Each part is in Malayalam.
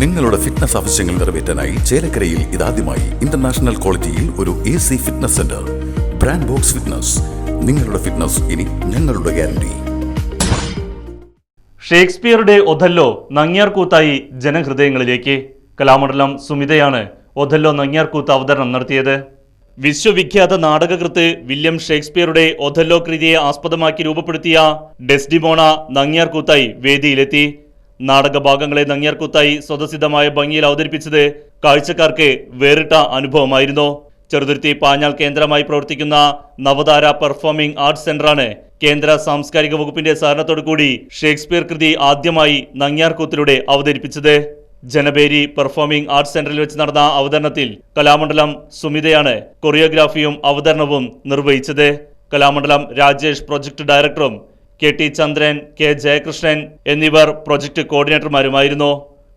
നിങ്ങളുടെ ഫിറ്റ്നസ് ആവശ്യങ്ങൾ നിറവേറ്റാനായി ചേലക്കരയിൽ ഇതാദ്യമായി ഇന്റർനാഷണൽ ക്വാളിറ്റിയിൽ ഒരു A C fitness centre brand Box Fitness നിങ്ങളുടെ ഫിറ്റ്നസ് ഇനി ഞങ്ങളുടെ ഗ്യാരണ്ടി ഷേക്സ്പിയറുടെ ഒഥല്ലോ നങ്ങ്യാർകൂത്തായി ജനഹൃദയങ്ങളിലേക്ക്. കലാമണ്ഡലം സുമിതയാണ് ഒഥല്ലോ നങ്ങ്യാർകൂത്ത് അവതരണം നടത്തിയത്. വിശ്വവിഖ്യാത നാടകകൃത്ത് വില്യം ഷേക്സ്പിയറുടെ ഒഥല്ലോ കൃതിയെ ആസ്പദമാക്കി രൂപപ്പെടുത്തിയ ഡെസ്ഡിമോണ നങ്ങ്യാർകൂത്തായി വേദിയിലെത്തി. നാടകഭാഗങ്ങളെ നങ്ങ്യാർകൂത്തായി സ്വതസിദ്ധമായ ഭംഗിയിൽ അവതരിപ്പിച്ചത് കാഴ്ചക്കാർക്ക് വേറിട്ട അനുഭവമായിരുന്നു. ചെറുതുരുത്തി പാഞ്ഞാൽ കേന്ദ്രമായി പ്രവർത്തിക്കുന്ന നവതാര പെർഫോമിംഗ് ആർട്സ് സെന്ററാണ് കേന്ദ്ര സാംസ്കാരിക വകുപ്പിന്റെ സഹകരണത്തോടു കൂടി ഷേക്സ്പിയർ കൃതി ആദ്യമായി നങ്ങ്യാർകൂത്തിലൂടെ അവതരിപ്പിച്ചത്. ജനബേരി പെർഫോമിംഗ് ആർട്സ് സെന്ററിൽ വെച്ച് നടന്ന അവതരണത്തിൽ കലാമണ്ഡലം സുമിതയാണ് കൊറിയോഗ്രാഫിയും അവതരണവും നിർവഹിച്ചത്. കലാമണ്ഡലം രാജേഷ് പ്രൊജക്ട് ഡയറക്ടറും K T Chandran K Jayakrishnan എന്നിവർ പ്രൊജക്ട് കോർഡിനേറ്റർമാരുമായിരുന്നു.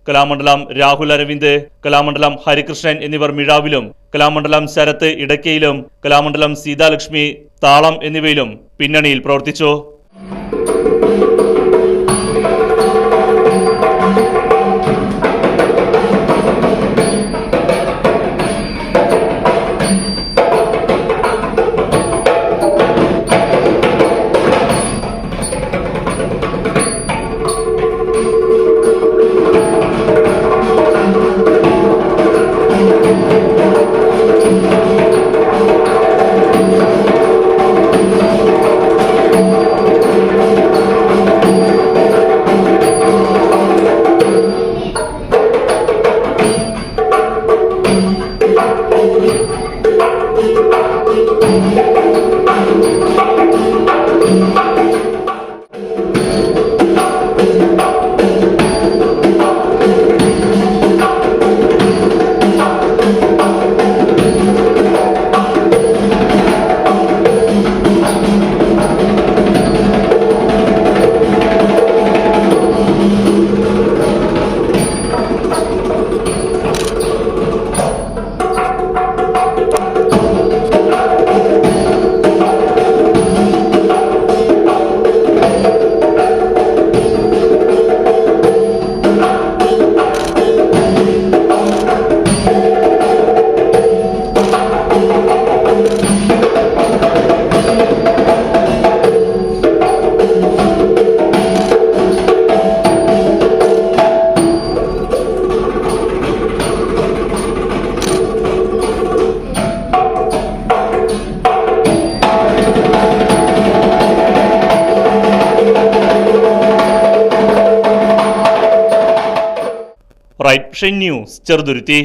കലാമണ്ഡലം രാഹുൽ അരവിന്ദ് കലാമണ്ഡലം ഹരികൃഷ്ണൻ എന്നിവർ മിഴാവിലും കലാമണ്ഡലം ശരത്ത് ഇടക്കയിലും കലാമണ്ഡലം സീതാലക്ഷ്മി താളം എന്നിവയിലും പിന്നണിയിൽ പ്രവർത്തിച്ചു. Right news Cheruthuruthy.